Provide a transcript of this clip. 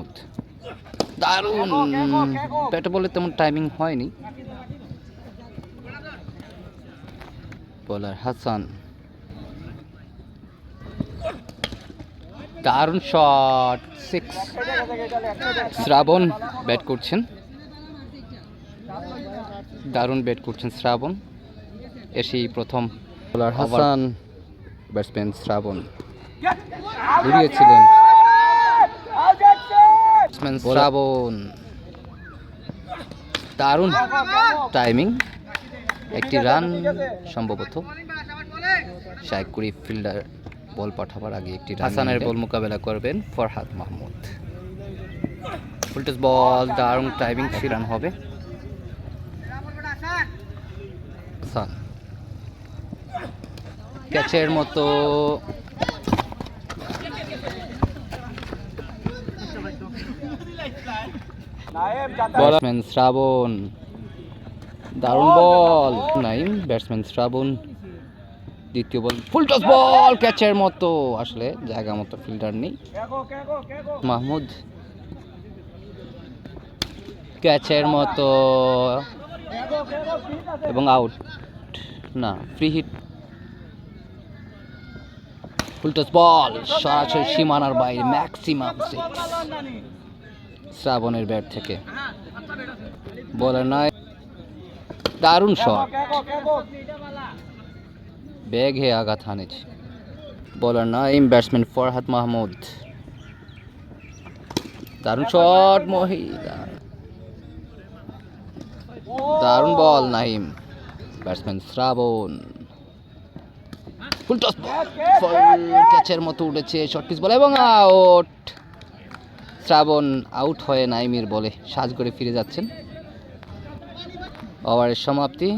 মাহমুদ দারুণ। ব্যাটে বলে তেমন টাইমিং হয়নি। বলার হাসান। দারুণ শট সিক্স শ্রাবণ ব্যাট করছেন। দারুণ ব্যাট করছেন শ্রাবণ। এসেই প্রথম বলার হাসান। ব্যাটসম্যান শ্রাবণ। ঘুরিয়েছিলেন। ব্যাটসম্যান শ্রাবণ দারুণ টাইমিং একটি রান সম্ভবত। কুড়ি ফিল্ডার বল পাঠাবার আগে একটি হাসানের বল মোকাবেলা করবেন ফরহাদ মাহমুদ। ফুলটস বল দারুণ টাইমিং রান হবে। ক্যাচের মতো ব্যাটসম্যান শ্রাবণ। দারুণ বল। নাইম ব্যাটসম্যান শ্রাবণ। দ্বিতীয় বল ফুল টস বল ক্যাচের মতো। আসলে জায়গা মতো ফিল্ডার নেই। মাহমুদ। ক্যাচের মতো। এবং আউট। না free hit. Full toss ball সরাসরি সীমানার বাইরে ম্যাক্সিমাম সিক্স শ্রাবণের ব্যাট থেকে। বলার নয় দারুণ শট। হে আঘাত হানেছে। বলার নাইম ব্যাটসম্যান ফরহাদ মাহমুদ। দারুণ শট মহিলা। দারুণ ball Naim batsman Shrabon. Full toss. Full ক্যাচের মতো উঠেছে শর্ট পিস বল এবং আউট শ্রাবণ আউট হয়ে নাইমির বলে সাজ করে ফিরে যাচ্ছেন। ওভারের সমাপ্তি।